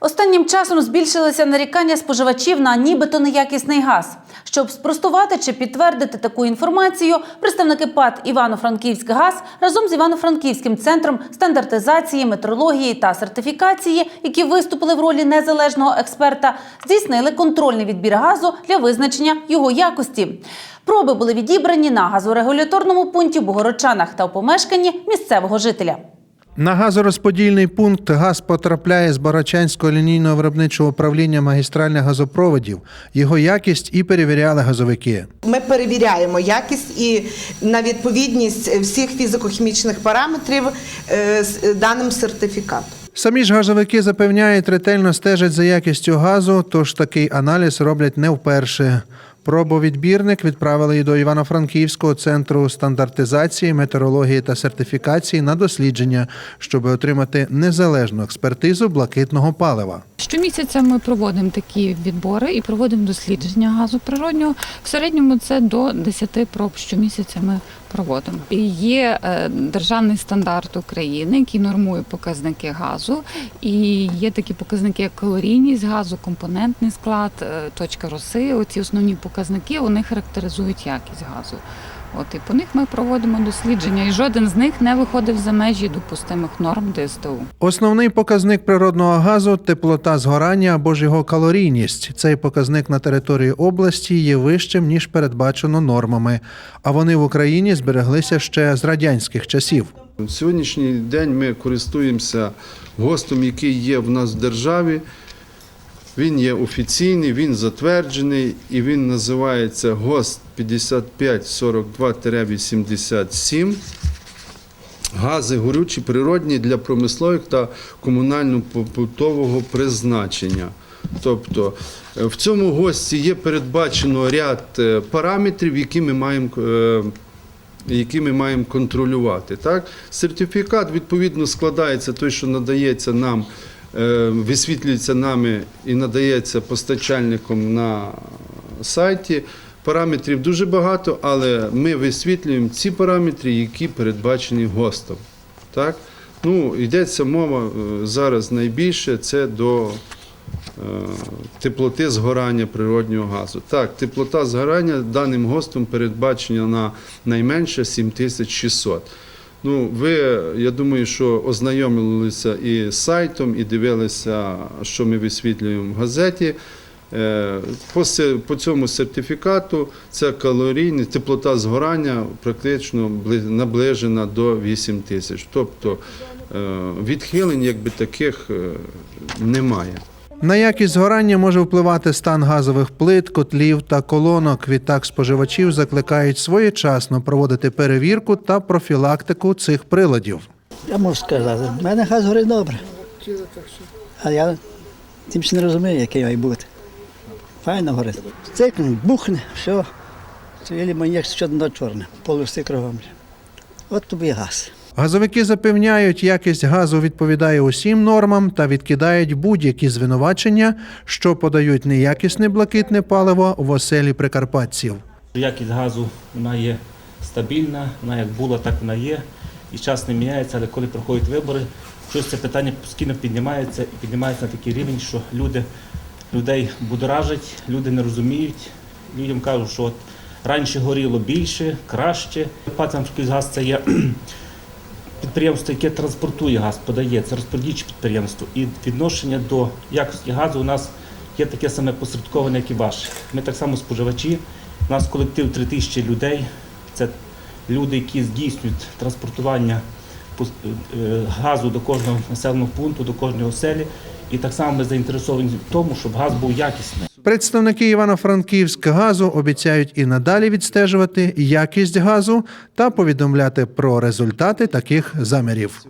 Останнім часом збільшилися нарікання споживачів на нібито неякісний газ. Щоб спростувати чи підтвердити таку інформацію, представники ПАД Івано-Франківськ газ разом з Івано-Франківським центром стандартизації, метрології та сертифікації, які виступили в ролі незалежного експерта, здійснили контрольний відбір газу для визначення його якості. Проби були відібрані на газорегуляторному пункті в Богородчанах та у помешканні місцевого жителя. На газорозподільний пункт газ потрапляє з Барачанського лінійного виробничого управління магістральних газопроводів. Його якість і перевіряли газовики. Ми перевіряємо якість і на відповідність всіх фізико-хімічних параметрів е, з даним сертифікатом. Самі ж газовики запевняють, ретельно стежать за якістю газу, тож такий аналіз роблять не вперше. Пробовідбірник відправили і до Івано-Франківського центру стандартизації, метеорології та сертифікації на дослідження, щоб отримати незалежну експертизу блакитного палива. Щомісяця ми проводимо такі відбори і проводимо дослідження газу природнього. В середньому це до 10 проб щомісяця ми проводимо. І є е, державний стандарт України, який нормує показники газу. І є такі показники, як калорійність газу, компонентний склад, е, точка роси. Оці основні показники вони характеризують якість газу. От і по них ми проводимо дослідження, і жоден з них не виходив за межі допустимих норм ДСТУ. Основний показник природного газу теплота згорання або ж його калорійність. Цей показник на території області є вищим ніж передбачено нормами. А вони в Україні збереглися ще з радянських часів. В сьогоднішній день ми користуємося ГОСТом, який є в нас в державі. Він є офіційний, він затверджений і він називається ГОСТ 5542-87. Гази горючі природні для промислових та комунально-побутового призначення. Тобто е, в цьому ГОСТі є передбачено ряд е, параметрів, які ми маємо е, які ми маємо контролювати. Так? Сертифікат відповідно складається той, що надається нам, висвітлюється нами і надається постачальником на сайті. Параметрів дуже багато, але ми висвітлюємо ці параметри, які передбачені ГОСТом. Так? Ну, йдеться мова е, зараз найбільше це до е, теплоти згорання природнього газу. Так, теплота згорання даним ГОСТом передбачена на найменше 7600. Ну, ви, я думаю, що ознайомилися і з сайтом, і дивилися, що ми висвітлюємо в газеті. Е, По, цьому сертифікату ця калорійність, теплота згорання практично бли- наближена до 8 тисяч. Тобто е, відхилень якби таких е, немає. На якість згорання може впливати стан газових плит, котлів та колонок. Відтак споживачів закликають своєчасно проводити перевірку та профілактику цих приладів. Я можу сказати, в мене газ горить добре. А я тим ще не розумію, який має бути. Файно горить. Цикне, бухне, все. Цілі маньяк що на чорне, кругом. От тобі газ. Газовики запевняють, якість газу відповідає усім нормам та відкидають будь-які звинувачення, що подають неякісне блакитне паливо в оселі прикарпатців. Якість газу вона є стабільна, вона як була, так вона є. І час не міняється, але коли проходять вибори, щось це питання постійно піднімається і піднімається на такий рівень, що люди, людей будоражать, люди не розуміють. Людям кажуть, що от раніше горіло більше, краще. Пацанський газ це є підприємство, яке транспортує газ, подає, це розподільче підприємство. І відношення до якості газу у нас є таке саме посередковане, як і ваше. Ми так само споживачі. У нас колектив 3 тисячі людей. Це люди, які здійснюють транспортування е, газу до кожного населеного пункту, до кожної оселі. І так само ми заінтересовані в тому, щоб газ був якісний. Представники Івано-Франківськ газу обіцяють і надалі відстежувати якість газу та повідомляти про результати таких замірів.